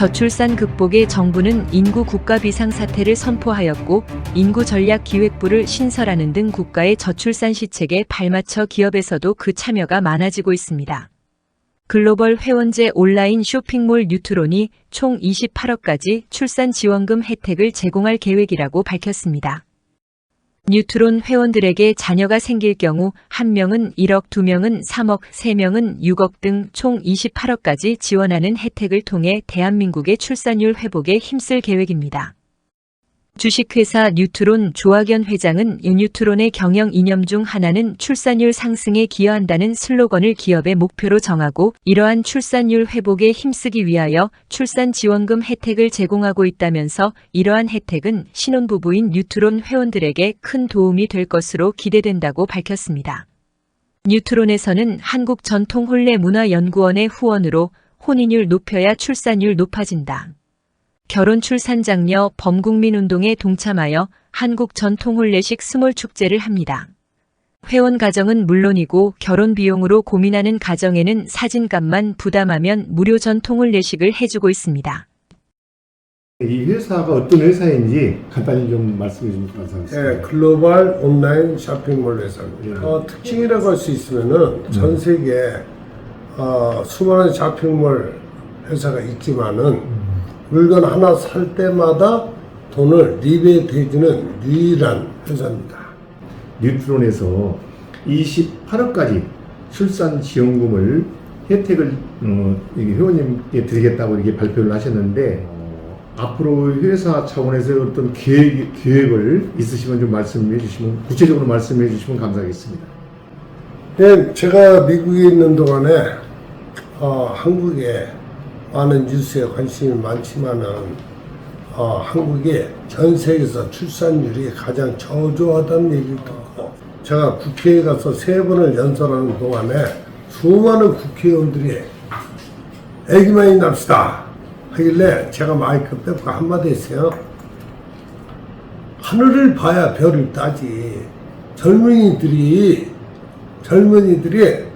저출산 극복에 정부는 인구 국가 비상사태를 선포하였고 인구 전략 기획부를 신설하는 등 국가의 저출산 시책에 발맞춰 기업에서도 그 참여가 많아지고 있습니다. 글로벌 회원제 온라인 쇼핑몰 뉴트론이 총 28억까지 출산 지원금 혜택을 제공할 계획이라고 밝혔습니다. 뉴트론 회원들에게 자녀가 생길 경우 1명은 1억, 2명은 3억, 3명은 6억 등 총 28억까지 지원하는 혜택을 통해 대한민국의 출산율 회복에 힘쓸 계획입니다. 주식회사 뉴트론 조학연 회장은 이 뉴트론의 경영 이념 중 하나는 출산율 상승에 기여한다는 슬로건을 기업의 목표로 정하고 이러한 출산율 회복에 힘쓰기 위하여 출산 지원금 혜택을 제공하고 있다면서 이러한 혜택은 신혼부부인 뉴트론 회원들에게 큰 도움이 될 것으로 기대된다고 밝혔습니다. 뉴트론에서는 한국전통혼례문화연구원의 후원으로 혼인율 높여야 출산율 높아진다. 결혼 출산 장려 범국민 운동에 동참하여 한국 전통 혼례식 스몰 축제를 합니다. 회원 가정은 물론이고 결혼 비용으로 고민하는 가정에는 사진값만 부담하면 무료 전통 혼례식을 해주고 있습니다. 이 회사가 어떤 회사인지 간단히 좀 말씀해 주시면 감사하겠습니다. 예, 글로벌 온라인 쇼핑몰 회사입니다. 예. 어, 특징이라고 할 수 있으면은 전 세계에 어, 수많은 쇼핑몰 회사가 있지만은 물건 하나 살 때마다 돈을 리베이트 해주는 유일한 회사입니다. 뉴트론에서 28억까지 출산 지원금을 혜택을 어, 회원님께 드리겠다고 이렇게 발표를 하셨는데 어, 앞으로 회사 차원에서 어떤 계획, 계획을 있으시면 좀 말씀해 주시면 구체적으로 말씀해 주시면 감사하겠습니다. 예, 제가 미국에 있는 동안에 어, 한국에 많은 뉴스에 관심이 많지만은 어, 한국이 전 세계에서 출산율이 가장 저조하다는 얘기를 듣고 제가 국회에 가서 세 번을 연설하는 동안에 수많은 국회의원들이 애기 많이 납시다 하길래 제가 마이크 빼고 한마디 했어요. 하늘을 봐야 별을 따지 젊은이들이 젊은이들이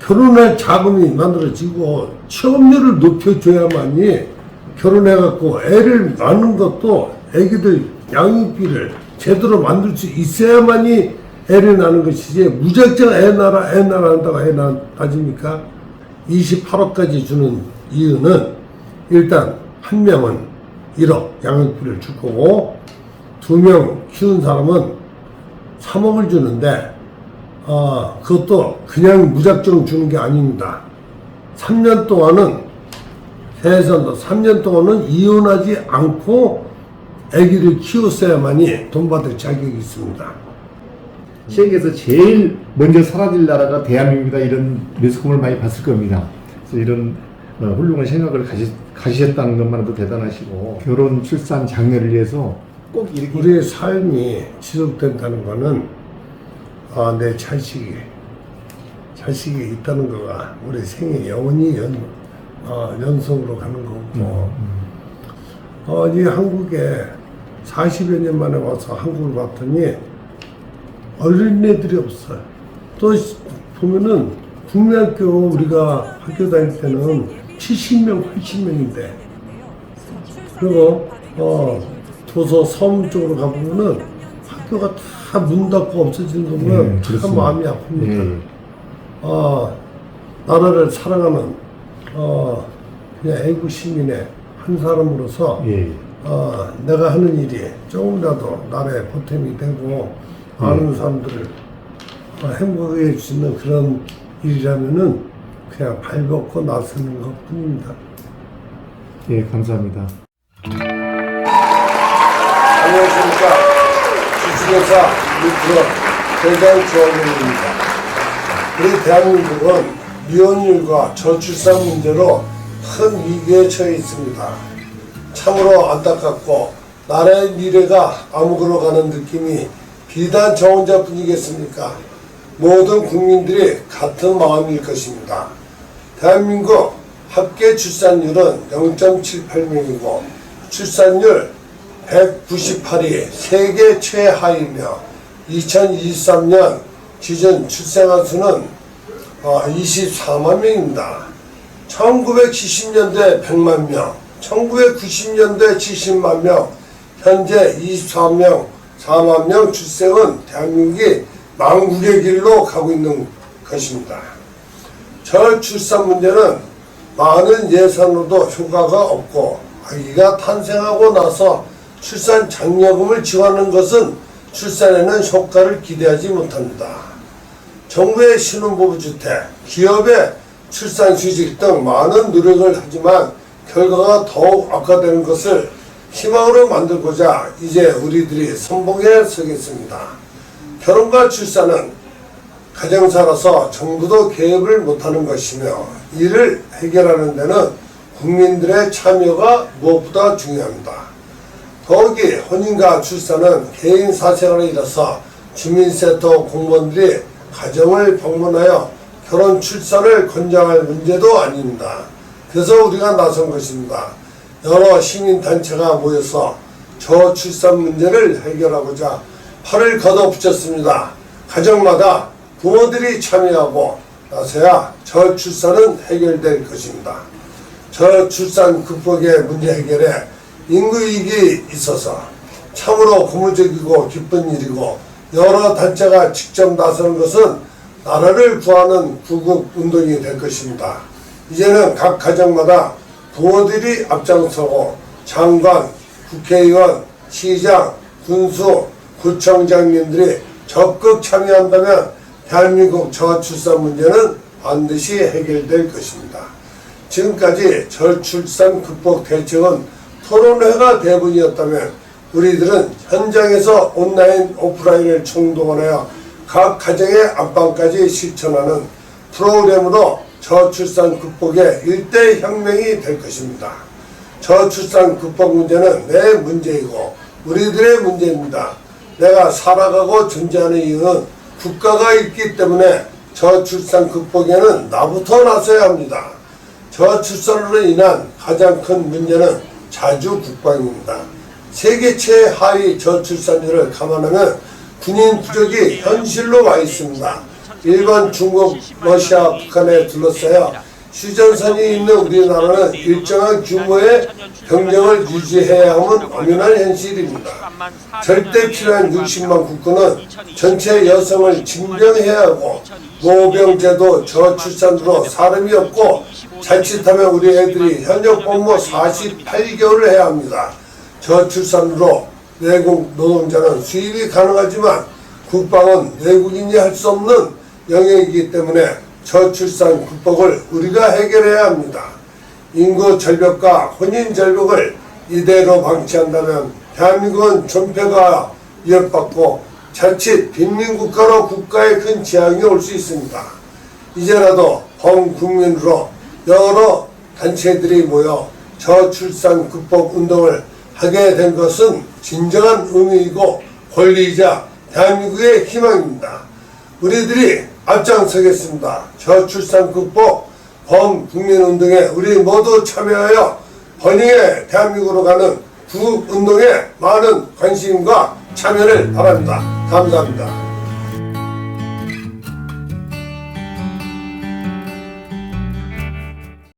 결혼할 자금이 만들어지고 취업률을 높여줘야만이 결혼해갖고 애를 낳는 것도 애기들 양육비를 제대로 만들 수 있어야만이 애를 낳는 것이지 무작정 애 낳아 애 낳아 한다고 애 낳, 따집니까? 28억까지 주는 이유는 일단 한 명은 1억 양육비를 줄 거고 두 명 키운 사람은 3억을 주는데 아, 그것도 그냥 무작정 주는 게 아닙니다. 3년 동안은 해산도 3년 동안은 이혼하지 않고 아기를 키웠어야만이 돈 받을 자격이 있습니다. 세계에서 제일 먼저 사라질 나라가 대한민국이다 이런 매스컴을 많이 봤을 겁니다. 그래서 이런 어, 훌륭한 생각을 가시, 가지셨다는 것만으로도 대단하시고 결혼, 출산, 장려를 위해서 꼭 이렇게 우리의 삶이 지속된다는 것은 아, 내 자식이 자식이 있다는 거가 우리 생에 영원히 연, 어, 연속으로 가는 거고. 어, 이 한국에 40여 년 만에 와서 한국을 봤더니 어린애들이 없어요. 또 시- 보면은 국민학교 우리가 학교 다닐 때는 70명, 80명인데. 그리고 어, 도서 섬 쪽으로 가보면은 학교가 다 문 닫고 없어지는 거 보면 네, 참 그렇습니다. 마음이 아픕니다. 예, 어, 나라를 사랑하는 어, 그냥 애국 시민의 한 사람으로서 예. 어, 내가 하는 일이 조금이라도 나라에 보탬이 되고 많은 사람들을 어, 행복하게 있는 그런 일이라면은 그냥 발벗고 나서는 것 뿐입니다. 예, 감사합니다. 주식회사 미크로 대장 조원입니다. 우리 대한민국은 미혼율과 저출산 문제로 큰 위기에 처해 있습니다. 참으로 안타깝고 나라의 미래가 암흑으로 가는 느낌이 비단 저 혼자뿐이겠습니까? 모든 국민들이 같은 마음일 것입니다. 대한민국 합계 출산율은 0.78명이고 출산율 198위 세계 최하이며 2023년 기준 출생아 수는 24만 명입니다. 1970년대 100만 명, 1990년대 70만 명, 현재 24명, 4만 명 출생은 대한민국이 망국의 길로 가고 있는 것입니다. 저출산 문제는 많은 예산으로도 효과가 없고 아기가 탄생하고 나서 출산 장려금을 지원하는 것은 출산에는 효과를 기대하지 못합니다. 정부의 신혼부부주택, 기업의 출산휴직 등 많은 노력을 하지만 결과가 더욱 악화되는 것을 희망으로 만들고자 이제 우리들이 선봉에 서겠습니다. 결혼과 출산은 가정사라서 정부도 개입을 못하는 것이며 이를 해결하는 데는 국민들의 참여가 무엇보다 중요합니다. 더욱이 혼인과 출산은 개인 사생활에 이르서 주민센터 공무원들이 가정을 방문하여 결혼 출산을 권장할 문제도 아닙니다. 그래서 우리가 나선 것입니다. 여러 시민단체가 모여서 저출산 문제를 해결하고자 팔을 걷어붙였습니다. 가정마다 부모들이 참여하고 나서야 저출산은 해결될 것입니다. 저출산 극복의 문제 해결에 인구이익이 있어서 참으로 고무적이고 기쁜 일이고 여러 단체가 직접 나서는 것은 나라를 구하는 구국 운동이 될 것입니다. 이제는 각 가정마다 부모들이 앞장서고 장관, 국회의원, 시장, 군수, 구청장님들이 적극 참여한다면 대한민국 저출산 문제는 반드시 해결될 것입니다. 지금까지 저출산 극복 대책은 토론회가 대부분이었다면 우리들은 현장에서 온라인, 오프라인을 총동원하여 각 가정의 안방까지 실천하는 프로그램으로 저출산 극복의 일대 혁명이 될 것입니다. 저출산 극복 문제는 내 문제이고 우리들의 문제입니다. 내가 살아가고 존재하는 이유는 국가가 있기 때문에 저출산 극복에는 나부터 나서야 합니다. 저출산으로 인한 가장 큰 문제는 자주 국방입니다. 세계 최하위 저출산율을 감안하면 군인 부족이 현실로 와 있습니다. 일본, 중국, 러시아, 북한에 둘러싸여 휴전선이 있는 우리나라는 일정한 규모의 병력을 유지해야 함은 엄연한 현실입니다. 절대 필요한 60만 국군은 전체 여성을 징병해야 하고 노병제도 저출산으로 사람이 없고 자칫하면 우리 애들이 현역 복무 48개월을 해야 합니다. 저출산으로 외국 노동자는 수입이 가능하지만 국방은 외국인이 할 수 없는 영역이기 때문에 저출산 극복을 우리가 해결해야 합니다. 인구 절벽과 혼인 절벽을 이대로 방치한다면 대한민국은 존폐가 위협받고 자칫 빈민국가로 국가에 큰 재앙이 올 수 있습니다. 이제라도 본 국민으로 여러 단체들이 모여 저출산 극복 운동을 하게 된 것은 진정한 의미이고 권리이자 대한민국의 희망입니다. 우리들이 앞장서겠습니다. 저출산 극복 범국민운동에 우리 모두 참여하여 번영의 대한민국으로 가는 구국운동에 많은 관심과 참여를 바랍니다. 감사합니다.